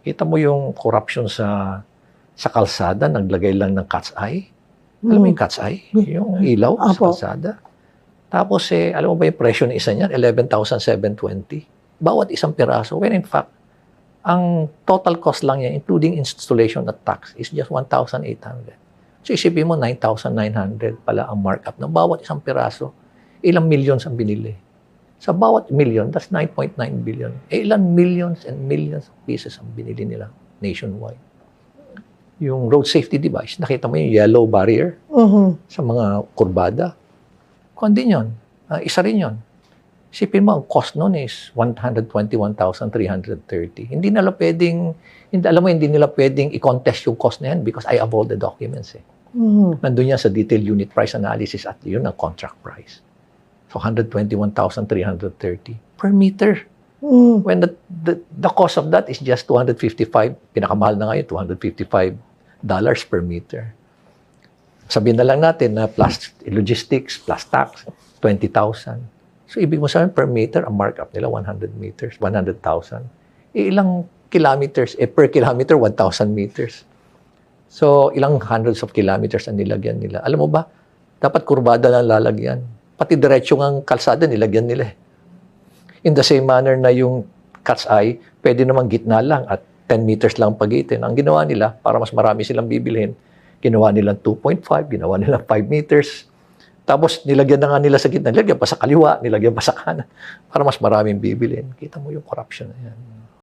Kita mo yung corruption sa sa kalsada, naglagay lang ng cat's eye. Alam mo yung cat's eye? Yung ilaw sa Hmm. Apo. kalsada. Tapos eh, alam mo ba yung presyo ng isa niyan? 11,720. Bawat isang piraso. When in fact, ang total cost lang niya, including installation at tax, is just 1,800. So isipin mo, 9,900 pala ang markup ng bawat isang piraso. Ilang millions ang binili. Sa bawat million, that's 9.9 billion. Eh, ilan millions and millions of pieces ang binili nila nationwide. Yung road safety device, nakita mo yung yellow barrier Mhm. sa mga kurbada. Kung din yun, ah, isa rin yun. Isipin mo, ang cost nun is 121,330. Hindi nila pwedeng, hindi, alam mo, hindi nila pwedeng i-contest yung cost na yan because I have all the documents eh. Mhm. Nandun yan sa detailed unit price analysis at yun ang contract price. So 121,330 per meter. Mhm. When the, the, the cost of that is just 255, pinakamahal na ngayon, 255 dollars per meter. Sabihin na lang natin na plus logistics, plus tax, 20,000. So ibig mo sabihin per meter, ang markup nila 100 meters, 100,000. Eh, ilang kilometers? Eh, per kilometer, 1,000 meters. So, ilang hundreds of kilometers ang nilagyan nila. Alam mo ba, dapat kurbada lang lalagyan. Pati diretso ng kalsada nilagyan nila eh. In the same manner na yung cat's eye, pwede naman gitna lang at 10 meters lang pagitin. Ang ginawa nila, para mas marami silang bibilhin, ginawa nilang 2.5, ginawa nilang 5 meters. Tapos nilagyan na nga nila sa gitna, nilagyan pa sa kaliwa, nilagyan pa sa kanan, para mas maraming bibilhin. Kita mo yung corruption na yan.